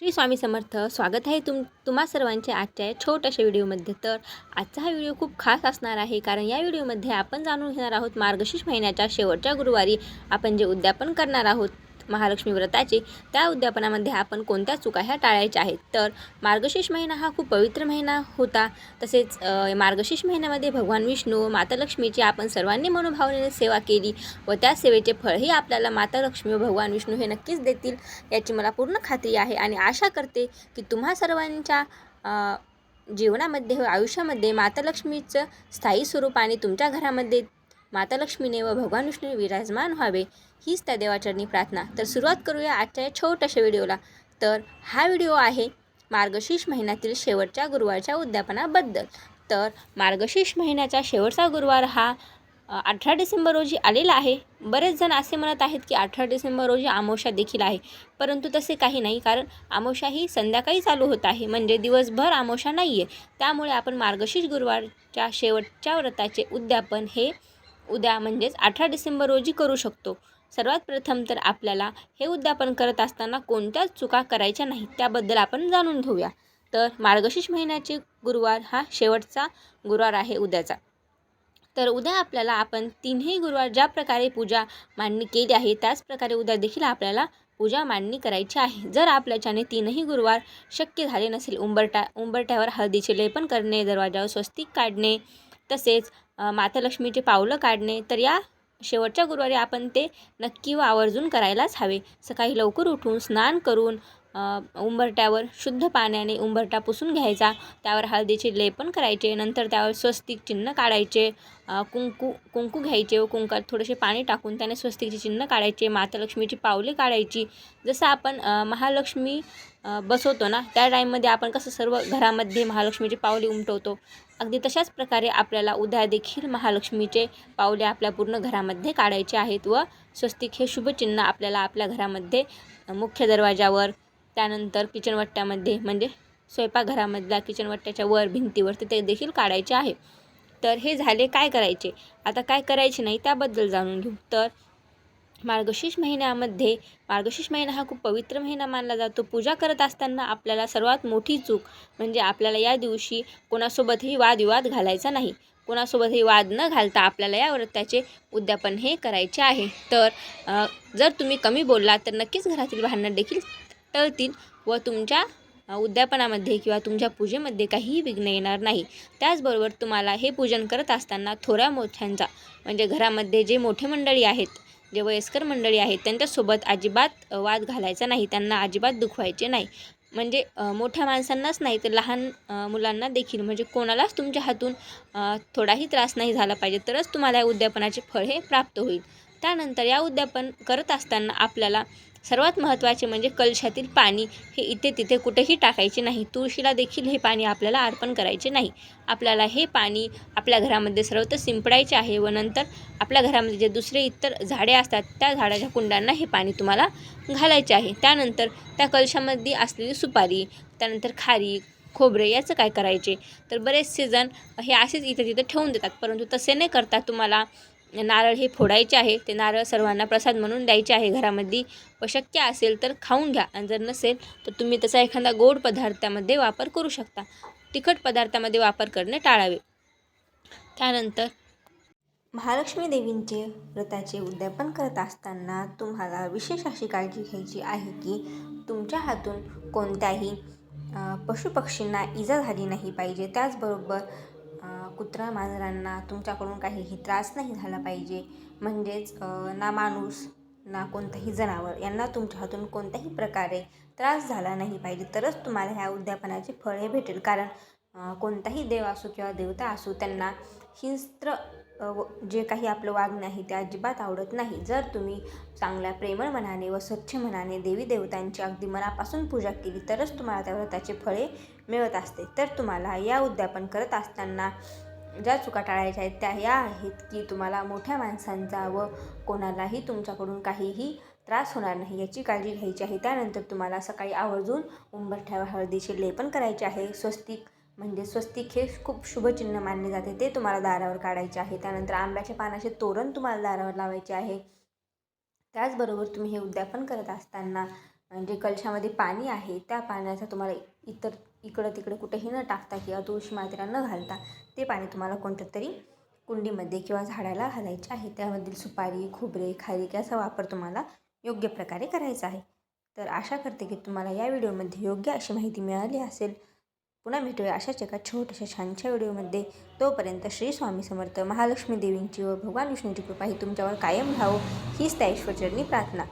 श्री स्वामी समर्थ स्वागत आहे तुम तुम्हा सर्वांचे आजच्या या छोट्याशा व्हिडिओमध्ये. तर आजचा हा व्हिडिओ खूप खास असणार आहे कारण या व्हिडिओमध्ये आपण जाणून घेणार आहोत मार्गशीर्ष महिन्याच्या शेवटच्या गुरुवारी आपण जे उद्यापन करणार आहोत महालक्ष्मी व्रताचे त्या उद्यापनामध्ये आपण कोणत्या चुका ह्या टाळायच्या आहेत? तर मार्गशीर्ष महिना हा खूप पवित्र महिना होता. तसेच मार्गशीर्ष महिन्यामध्ये भगवान विष्णू माता लक्ष्मीची आपण सर्वांनी मनोभावनेने सेवा केली व त्या सेवेचे फळही आपल्याला माता लक्ष्मी व भगवान विष्णू हे नक्कीच देतील याची मला पूर्ण खात्री आहे. आणि आशा करते की तुम्हा सर्वांच्या जीवनामध्ये व आयुष्यामध्ये माता लक्ष्मीचं स्थायी स्वरूप आणि तुमच्या घरामध्ये माता लक्ष्मीने व भगवान विष्णूने विराजमान व्हावे हीच त्या देवाचरणी प्रार्थना. तर सुरुवात करूया आजच्या या छोट्याशा व्हिडिओला. तर हा व्हिडिओ आहे मार्गशीर्ष महिन्यातील शेवटच्या गुरुवारच्या उद्यापनाबद्दल. तर मार्गशीर्ष महिन्याचा शेवटचा गुरुवार हा अठरा डिसेंबर रोजी आलेला आहे. बरेच जण असे म्हणत आहेत की अठरा डिसेंबर रोजी आमोशा देखील आहे. परंतु तसे काही नाही कारण आमोशा ही संध्याकाळी चालू होत आहे. म्हणजे दिवसभर आमोशा नाही आहे त्यामुळे आपण मार्गशीर्ष गुरुवारच्या शेवटच्या व्रताचे उद्यापन हे उद्या म्हणजेच अठरा डिसेंबर रोजी करू शकतो. सर्वात प्रथम तर आपल्याला हे उद्यापन करत असताना कोणत्याच चुका करायच्या नाहीत त्याबद्दल आपण जाणून घेऊया. तर मार्गशीर्ष महिन्याचे गुरुवार हा शेवटचा गुरुवार आहे उद्याचा. तर उद्या आपल्याला आपण तीनही गुरुवार ज्या प्रकारे पूजा मांडणी केली आहे त्याच प्रकारे उद्या देखील आपल्याला पूजा मांडणी करायची आहे. जर आपल्याच्याने तीनही गुरुवार शक्य झाले नसेल उंबरटा उंबरट्यावर हळदीचे लेपन करणे दरवाजावर स्वस्तिक काढणे तसेच मातालक्ष्मीचे माता लक्ष्मीचे पावलं काढणे तर या शेवटच्या गुरुवारी आपण ते नक्की व आवर्जून करायलाच हवे. सकाळी लवकर उठून स्नान करून उंबरट्यावर शुद्ध पाण्याने उंबरटा पुसून घ्यायचा. त्यावर हळदीचे लेपन करायचे. नंतर त्यावर स्वस्तिक चिन्ह काढायचे. कुंकू कुंकू घ्यायचे व कुंकात थोडेसे पाणी टाकून त्याने स्वस्तिकचे चिन्ह काढायचे. माता लक्ष्मीची पावले काढायची. जसं आपण महालक्ष्मी बसवतो ना त्या टाईममध्ये आपण कसं सर्व घरामध्ये महालक्ष्मीची पावले उमटवतो. अगदी तशाच प्रकारे आपल्याला उद्या देखील महालक्ष्मीचे पावले आपल्या पूर्ण घरामध्ये काढायचे आहेत व स्वस्तिक हे शुभचिन्ह आपल्याला आपल्या घरामध्ये मुख्य दरवाजावर त्यानंतर किचनवट्ट्यामध्ये म्हणजे स्वयंपाकघरामधल्या किचनवट्ट्याच्या वर भिंतीवर ते देखील काढायचे आहे. तर हे झाले काय करायचे? आता काय करायचे नाही त्याबद्दल जाणून घेऊ. तर मार्गशीर्ष महिन्यामध्ये मार्गशीर्ष महिना हा खूप पवित्र महिना मानला जातो. पूजा करत असताना आपल्याला सर्वात मोठी चूक म्हणजे आपल्याला या दिवशी कोणासोबतही वादविवाद घालायचा नाही. कोणासोबतही वाद न घालता आपल्याला या व्रताचे उद्यापन हे करायचे आहे. तर जर तुम्ही कमी बोललात तर नक्कीच घरातील भांडणं देखील टळतील व तुमच्या उद्यापनामध्ये किंवा तुमच्या पूजेमध्ये काहीही विघ्न येणार नाही. त्याचबरोबर तुम्हाला हे पूजन करत असताना थोड्या मोठ्यांचा म्हणजे घरामध्ये जे मोठे मंडळी आहेत जे वयस्कर मंडळी आहेत त्यांच्यासोबत अजिबात वाद घालायचा नाही त्यांना अजिबात दुखवायचे नाही. म्हणजे मोठ्या माणसांनाच नाही तर लहान मुलांना देखील म्हणजे कोणालाच तुमच्या हातून थोडाही त्रास नाही झाला पाहिजे तरच तुम्हाला या उद्यापनाचे फळ हे प्राप्त होईल. त्यानंतर या उद्यापन करत असताना आपल्याला सर्वात महत्त्वाचे म्हणजे कलशातील पाणी हे इथे तिथे कुठेही टाकायचे नाही. तुळशीला देखील हे पाणी आपल्याला अर्पण करायचे नाही. आपल्याला हे पाणी आपल्या घरामध्ये सर्वत्र शिंपडायचे आहे व नंतर आपल्या घरामध्ये जे दुसरे इतर झाडे असतात त्या झाडाच्या कुंडांना हे पाणी तुम्हाला घालायचे आहे. त्यानंतर त्या कलशामध्ये असलेली सुपारी त्यानंतर खारी खोबरे याचं काय करायचे? तर बरेचसे जण हे असेच इथे तिथे ठेवून देतात. परंतु तसे नाही करता तुम्हाला नारळ हे फोडायचे आहे. ते नारळ सर्वांना प्रसाद म्हणून द्यायचे आहे. घरामध्ये व शक्य असेल तर खाऊन घ्या. आणि जर नसेल तर तुम्ही त्याचा एखादा गोड पदार्थामध्ये वापर करू शकता. तिखट पदार्थामध्ये वापर करणे टाळावे. त्यानंतर महालक्ष्मी देवींचे व्रताचे उद्यापन करत असताना तुम्हाला विशेष अशी काळजी घ्यायची आहे की तुमच्या हातून कोणत्याही पशुपक्षींना इजा झाली नाही पाहिजे. त्याचबरोबर कुत्रा मांजरांना तुमच्याकडून काहीही त्रास नाही झाला पाहिजे. म्हणजेच ना माणूस ना कोणतंही जनावर यांना तुमच्या हातून कोणत्याही प्रकारे त्रास झाला नाही पाहिजे. तरच तुम्हाला ह्या उद्यापनाचे फळ हे भेटेल. कारण कोणताही देव असो किंवा देवता असो त्यांना हिंस्त्र जे काही आपलं वागणं आहे ते अजिबात आवडत नाही. जर तुम्ही चांगल्या प्रेमळ मनाने व स्वच्छ मनाने देवी देवतांची अगदी मनापासून पूजा केली तरच तुम्हाला त्या व्रताचे फळे मिळत असते. तर तुम्हाला या उद्यापन करत असताना ज्या चुका टाळायच्या आहेत त्या या आहेत की तुम्हाला मोठ्या माणसांचा व कोणालाही तुमच्याकडून काहीही त्रास होणार नाही याची काळजी घ्यायची आहे. त्यानंतर तुम्हाला सकाळी आवर्जून उंबरठ्यावर हळदीचे लेपन करायचे आहे. स्वस्तिक म्हणजे स्वस्तिक हे खूप शुभचिन्ह मानले जाते. ते तुम्हाला दारावर काढायचे आहे. त्यानंतर आंब्याच्या पानाचे तोरण तुम्हाला दारावर लावायचे आहे. त्याचबरोबर तुम्ही हे उद्यापन करत असताना जे कलशामध्ये पाणी आहे त्या पाण्याचा तुम्हाला इतर इकडं तिकडे कुठेही न टाकता किंवा तुळशी मातेला न घालता ते पाणी तुम्हाला कोणत्या तरी कुंडीमध्ये किंवा झाडाला घालायचे आहे. त्यामधील सुपारी खोबरे खारीक याचा वापर तुम्हाला योग्य प्रकारे करायचा आहे. तर आशा करते की तुम्हाला या व्हिडिओमध्ये योग्य अशी माहिती मिळाली असेल. पुन्हा भेटूया अशाच एका छोट्याशा छानशा व्हिडिओमध्ये. तोपर्यंत श्री स्वामी समर्थ महालक्ष्मी देवींची व भगवान विष्णूची कृपा ही तुमच्यावर कायम राहो. हीच त्या ईश्वरचरणी प्रार्थना.